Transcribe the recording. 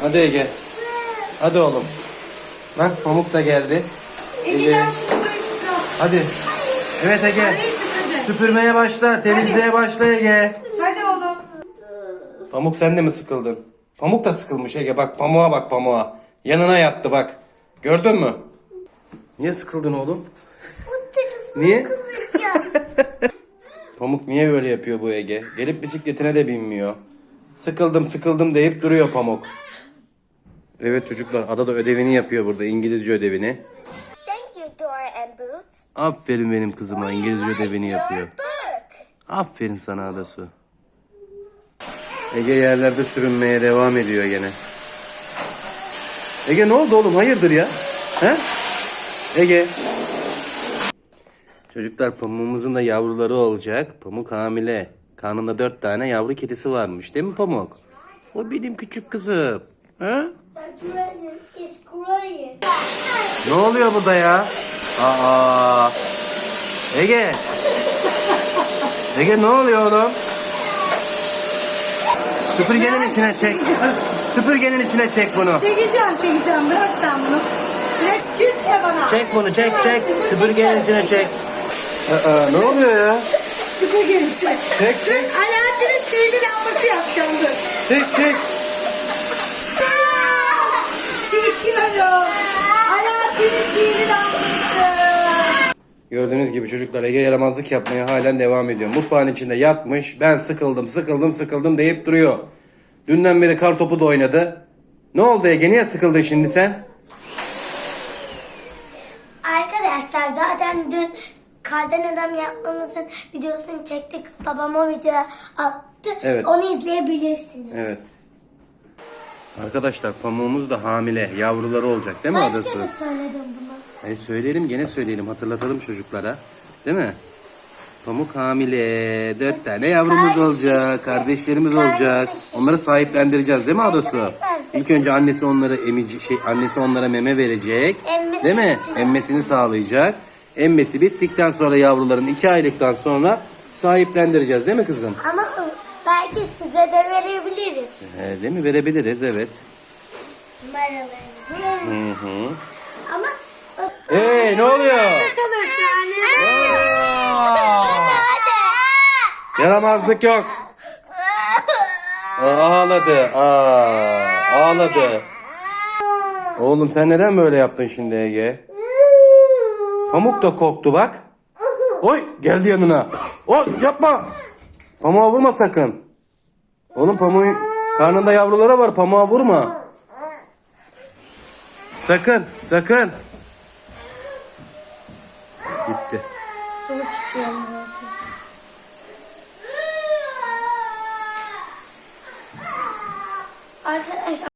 Hadi Ege. Hadi oğlum. Bak Pamuk da geldi. Ege Ege. Hadi. Evet Ege. Süpürmeye başla. Temizliğe başla Ege. Hadi oğlum. Pamuk sen de mi sıkıldın? Pamuk da sıkılmış Ege. Bak pamuğa bak pamuğa. Yanına yattı bak. Gördün mü? Niye sıkıldın oğlum? Niye? Pamuk niye böyle yapıyor bu Ege? Gelip bisikletine de binmiyor. Sıkıldım sıkıldım deyip duruyor Pamuk. Evet çocuklar Ada da ödevini yapıyor burada İngilizce ödevini. Thank you, Dora and Boots. Aferin benim kızıma İngilizce ödevini yapıyor. Aferin sana Adasu. Ege yerlerde sürünmeye devam ediyor gene. Ege ne oldu oğlum hayırdır ya? He? Ege. Çocuklar pamuğumuzun da yavruları olacak. Pamuk hamile. Karnında dört tane yavru kedisi varmış değil mi Pamuk? O benim küçük kızım. He? Ne oluyor burada ya? Aa. Ege. Ege ne oluyor oğlum? Süpürgenin içine çek. Süpürgenin içine çek bunu. Çekeceğim çekeceğim. Bırak sen bunu. Bırak küsme bana. Çek bunu çek çek. Süpürgenin içine çek. Aa, ne oluyor ya? Süpürge çek. Çek çek Alaaddin'in sihirli lambası yapacağım dur. çek çek. Çekiyorum. Alaaddin'in sihirli. Gördüğünüz gibi çocuklar Ege yaramazlık yapmaya halen devam ediyor. Mutfağın içinde yatmış. Ben sıkıldım sıkıldım sıkıldım deyip duruyor. Dünden beri kar topu da oynadı. Ne oldu Ege niye sıkıldın şimdi sen? Arkadaşlar zaten dün kardan adam yapmamızın videosunu çektik. Babam o videoya attı. Evet. Onu izleyebilirsiniz. Evet. Arkadaşlar pamuğumuz da hamile. Yavruları olacak değil mi Kaç adası? kere söyledim bunu? E söyleyelim gene söyleyelim hatırlatalım çocuklara. Değil mi? Pamuk hamile. Dört tane yavrumuz Kardeş olacak. işte. Kardeşlerimiz Kardeş olacak. işte. Onları sahiplendireceğiz değil mi Adası? İlk önce annesi onları emici şey annesi onlara meme verecek. Emmesi değil mi? bitecek. Emmesini sağlayacak. Emmesi bittikten sonra yavruların iki aylıktan sonra sahiplendireceğiz değil mi kızım? Ama belki size de verebiliriz. He, değil mi? Verebiliriz evet. Maralarınızı. Hı hı. Ama Hey ne oluyor? Çalışan. Yaramazlık yok. Ağladı. Aa, ağladı. Oğlum sen neden böyle yaptın şimdi Ege? Pamuk da korktu bak. Oy geldi yanına. Oy yapma. Pamuğa vurma sakın. Oğlum pamuğun karnında yavrulara var. Pamuğa vurma. Sakın sakın. Gitti. Arkadaşlar